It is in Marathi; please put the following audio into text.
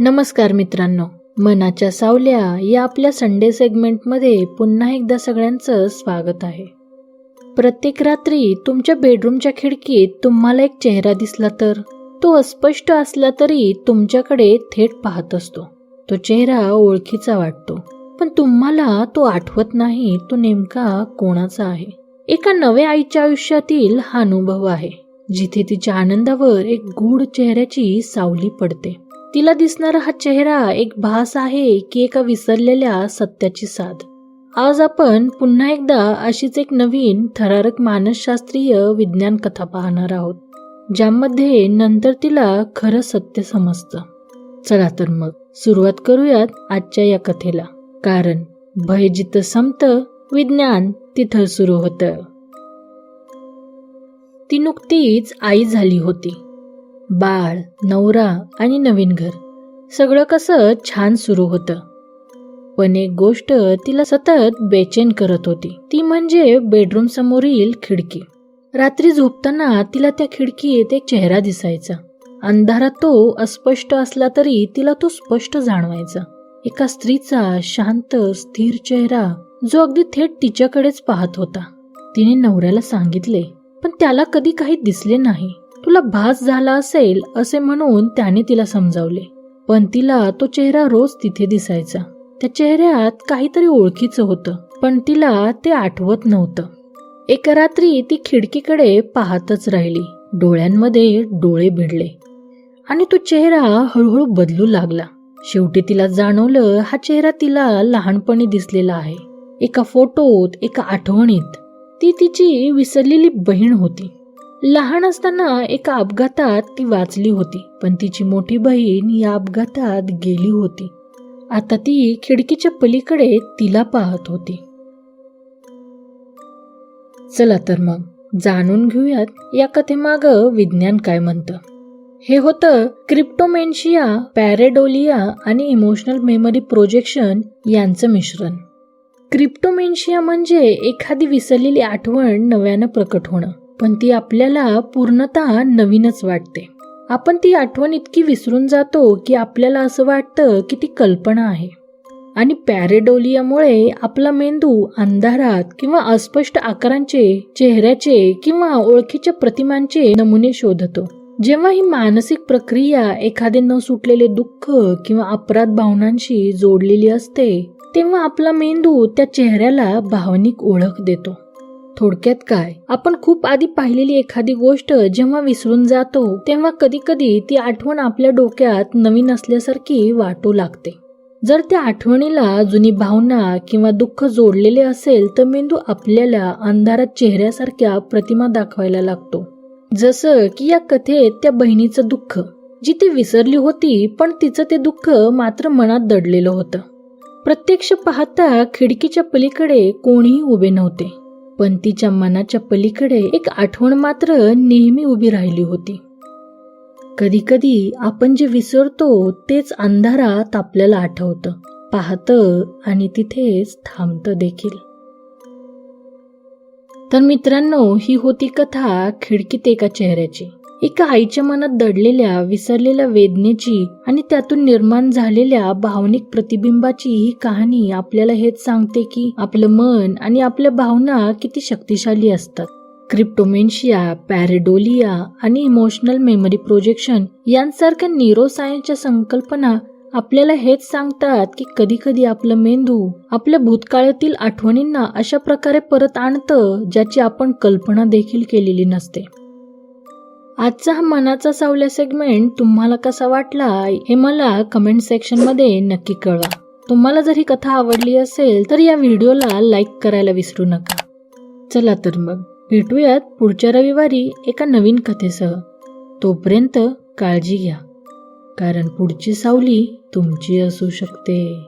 नमस्कार मित्रांनो. मनाच्या सावल्या या आपल्या संडे सेगमेंटमध्ये पुन्हा एकदा सगळ्यांचं स्वागत आहे. प्रत्येक रात्री तुमच्या बेडरूमच्या खिडकीत तुम्हाला एक चेहरा दिसला तर तो अस्पष्ट असला तरी तुमच्याकडे थेट पाहत असतो. तो चेहरा ओळखीचा वाटतो पण तुम्हाला तो आठवत नाही तो नेमका कोणाचा आहे. एका नव्या आईच्या आयुष्यातील हा अनुभव आहे जिथे तिच्या आनंदावर एक गूढ चेहऱ्याची सावली पडते. तिला दिसणारा हा चेहरा एक भास आहे की एका विसरलेल्या सत्याची साध. आज आपण पुन्हा एकदा अशीच एक नवीन थरारक मानसशास्त्रीय विज्ञान कथा पाहणार आहोत ज्यामध्ये नंतर तिला खरं सत्य समजतं. चला तर मग सुरुवात करूयात आजच्या या कथेला. कारण भय जिथं संपतं विज्ञान तिथं सुरू होतं. ती नुकतीच आई झाली होती. बाळ नवरा आणि नवीन घर. सगळं कसं छान सुरू होतं. पण एक गोष्ट तिला सतत बेचैन करत होती. ती म्हणजे बेडरूम समोरील खिडकी. रात्री झोपताना तिला त्या खिडकीत एक चेहरा दिसायचा. अंधारात तो अस्पष्ट असला तरी तिला तो स्पष्ट जाणवायचा. एका स्त्रीचा शांत स्थिर चेहरा जो अगदी थेट तिच्याकडेच पाहत होता. तिने नवऱ्याला सांगितले पण त्याला कधी काही दिसले नाही. तुला भास झाला असेल असे म्हणून त्याने तिला समजावले. पण तिला तो चेहरा रोज तिथे दिसायचा. त्या चेहऱ्यात काहीतरी ओळखीचं होतं पण तिला ते आठवत नव्हतं. एका रात्री ती खिडकीकडे पाहतच राहिली. डोळ्यांमध्ये डोळे भिडले. आणि तो चेहरा हळूहळू बदलू लागला. शेवटी तिला जाणवलं हा चेहरा तिला लहानपणी दिसलेला आहे. एका फोटोत एका आठवणीत ती तिची विसरलेली बहीण होती. लहान असताना एका अपघातात ती वाचली होती पण तिची मोठी बहीण या अपघातात गेली होती. आता ती खिडकीच्या पलीकडे तिला पाहत होती. चला तर मग जाणून घेऊयात या कथेमाग विज्ञान काय म्हणतं. हे होतं क्रिप्टोमेन्शिया पॅरेडोलिया आणि इमोशनल मेमरी प्रोजेक्शन यांचं मिश्रण. क्रिप्टोमेन्शिया म्हणजे एखादी विसरलेली आठवण नव्यानं प्रकट होणं. पण ती आपल्याला पूर्णतः नवीनच वाटते. आपण ती आठवण इतकी विसरून जातो की आपल्याला असं वाटतं की ती कल्पना आहे. आणि पॅरेडोलियामुळे आपला मेंदू अंधारात किंवा अस्पष्ट आकारांचे चेहऱ्याचे किंवा ओळखीच्या प्रतिमांचे नमुने शोधतो. जेव्हा ही मानसिक प्रक्रिया एखादे न सुटलेले दुःख किंवा अपराध भावनांशी जोडलेली असते तेव्हा आपला मेंदू त्या चेहऱ्याला भावनिक ओळख देतो. थोडक्यात काय? आपण खूप आधी पाहिलेली एखादी गोष्ट जेव्हा विसरून जातो तेव्हा कधी कधी ती आठवण आपल्या डोक्यात नवीन असल्यासारखी वाटू लागते. जर त्या आठवणीला जुनी भावना किंवा दुःख जोडलेले असेल तर मेंदू आपल्याला अंधारात चेहऱ्यासारख्या प्रतिमा दाखवायला लागतो. जसं की या कथेत त्या बहिणीचं दुःख. जी ती विसरली होती पण तिचं ते दुःख मात्र मनात दडलेलं होतं. प्रत्यक्ष पाहता खिडकीच्या पलीकडे कोणीही उभे नव्हते. पण तिच्या मनाच्या पलीकडे एक आठवण मात्र नेहमी उभी राहिली होती. कधी कधी आपण जे विसरतो तेच अंधारात आपल्याला आठवतं पाहतं आणि तिथेच थांबतं देखील. तर मित्रांनो ही होती कथा खिडकीत एका चेहऱ्याची. एका आईच्या मनात दडलेल्या विसरलेल्या वेदनेची आणि त्यातून निर्माण झालेल्या भावनिक प्रतिबिंबाची ही कहाणी आपल्याला हेच सांगते की आपलं मन आणि आपल्या भावना किती शक्तिशाली असतात. क्रिप्टोमेन्शिया पॅरेडोलिया आणि इमोशनल मेमरी प्रोजेक्शन यांसारख्या न्यूरोसायन्सच्या संकल्पना आपल्याला हेच सांगतात की कधी कधी आपलं मेंदू आपल्या भूतकाळातील आठवणींना अशा प्रकारे परत आणतं ज्याची आपण कल्पना देखील केलेली नसते. आजचा हा मनाचा सावल्या सेगमेंट तुम्हाला कसा वाटला हे मला कमेंट सेक्शनमध्ये नक्की कळवा. तुम्हाला जर ही कथा आवडली असेल तर या व्हिडिओला लाईक करायला विसरू नका. चला तर मग भेटूयात पुढच्या रविवारी एका नवीन कथेसह. तोपर्यंत काळजी घ्या कारण पुढची सावली तुमची असू शकते.